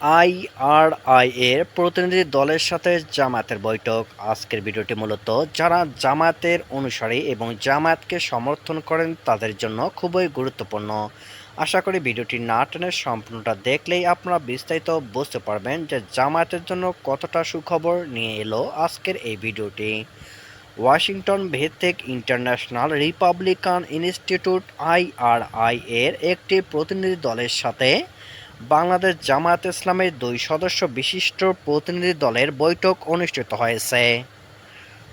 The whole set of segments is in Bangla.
আইআরআই এর প্রতিনিধি দলের সাথে জামাতের বৈঠক। আজকের ভিডিওটি মূলত যারা জামাতের অনুসারী এবং জামায়াতকে সমর্থন করেন তাদের জন্য খুবই গুরুত্বপূর্ণ। আশা করি ভিডিওটি না টেনে সম্পূর্ণটা দেখলেই আপনারা বিস্তারিত বুঝতে পারবেন যে জামাতের জন্য কতটা সুখবর নিয়ে এলো আজকের এই ভিডিওটি। ওয়াশিংটন ভিত্তিক ইন্টারন্যাশনাল রিপাবলিকান ইনস্টিটিউট আইআরআই এর একটি প্রতিনিধি দলের সাথে বাংলাদেশ জামায়াত ইসলামের দুই সদস্য বিশিষ্ট প্রতিনিধি দলের বৈঠক অনুষ্ঠিত হয়েছে।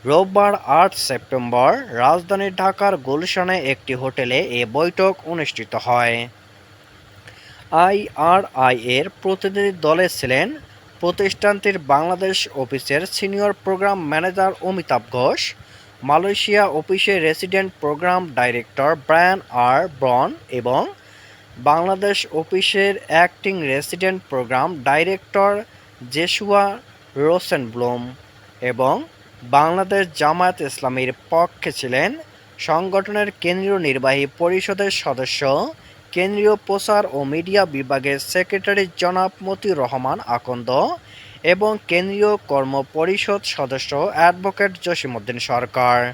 রোববার আট সেপ্টেম্বর রাজধানী ঢাকার গুলশানে একটি হোটেলে এ বৈঠক অনুষ্ঠিত হয়। আইআরআই এর প্রতিনিধি দলে ছিলেন প্রতিষ্ঠানটির বাংলাদেশ অফিসের senior programme manager Amitabh Ghosh, Malaysia অফিসের resident programme director Brian R Bron এবং বাংলাদেশ অফিসের acting resident programme director Joshua Rosenbloom এবং বাংলাদেশ জামায়াত ইসলামীর পক্ষে ছিলেন সংগঠনের কেন্দ্রীয় নির্বাহী পরিষদের সদস্য, কেন্দ্রীয় প্রচার ও মিডিয়া বিভাগের সেক্রেটারি জনাব মতিউর রহমান আকন্দ এবং কেন্দ্রীয় কর্ম পরিষদ সদস্য অ্যাডভোকেট জসিমউদ্দিন সরকার।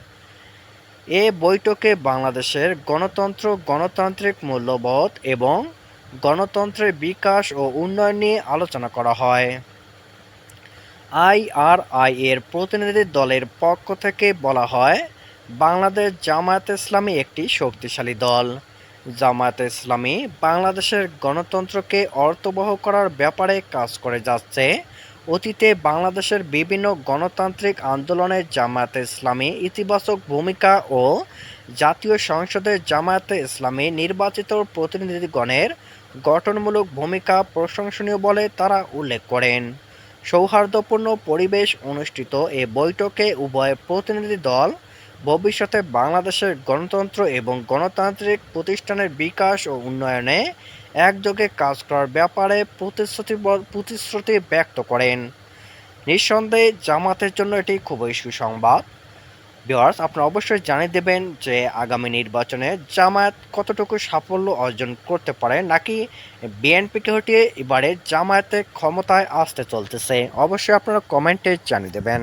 এ বৈঠকে বাংলাদেশের গণতন্ত্র, গণতান্ত্রিক মূল্যবোধ এবং গণতন্ত্রের বিকাশ ও উন্নয়ন নিয়ে আলোচনা করা হয়। আইআরআই এর প্রতিনিধি দলের পক্ষ থেকে বলা হয়, বাংলাদেশ জামায়াত ইসলামী একটি শক্তিশালী দল। জামায়াত ইসলামী বাংলাদেশের গণতন্ত্রকে অর্থবহ করার ব্যাপারে কাজ করে যাচ্ছে অতীতে বাংলাদেশের বিভিন্ন গণতান্ত্রিক আন্দোলনে জামায়াতে ইসলামী ইতিবাচক ভূমিকা ও জাতীয় সংসদে জামায়াতে ইসলামী নির্বাচিত প্রতিনিধিগণের গঠনমূলক ভূমিকা প্রশংসনীয় বলে তারা উল্লেখ করেন। সৌহার্দ্যপূর্ণ পরিবেশ অনুষ্ঠিত এ বৈঠকে উভয় প্রতিনিধি দল ভবিষ্যতে বাংলাদেশের গণতন্ত্র এবং গণতান্ত্রিক প্রতিষ্ঠানের বিকাশ ও উন্নয়নে একযোগে কাজ করার ব্যাপারে প্রতিশ্রুতি প্রতিশ্রুতি ব্যক্ত করেন। নিঃসন্দেহে জামাতের জন্য এটি খুবই সুসংবাদ। ভিওয়ার্স আপনারা অবশ্যই জানিয়ে দেবেন যে আগামী নির্বাচনে জামায়াত কতটুকু সাফল্য অর্জন করতে পারে নাকি বিএনপিকে হটিয়ে এবারে জামায়াতে ক্ষমতায় আসতে চলতেছে। অবশ্যই আপনারা কমেন্টে জানিয়ে দেবেন।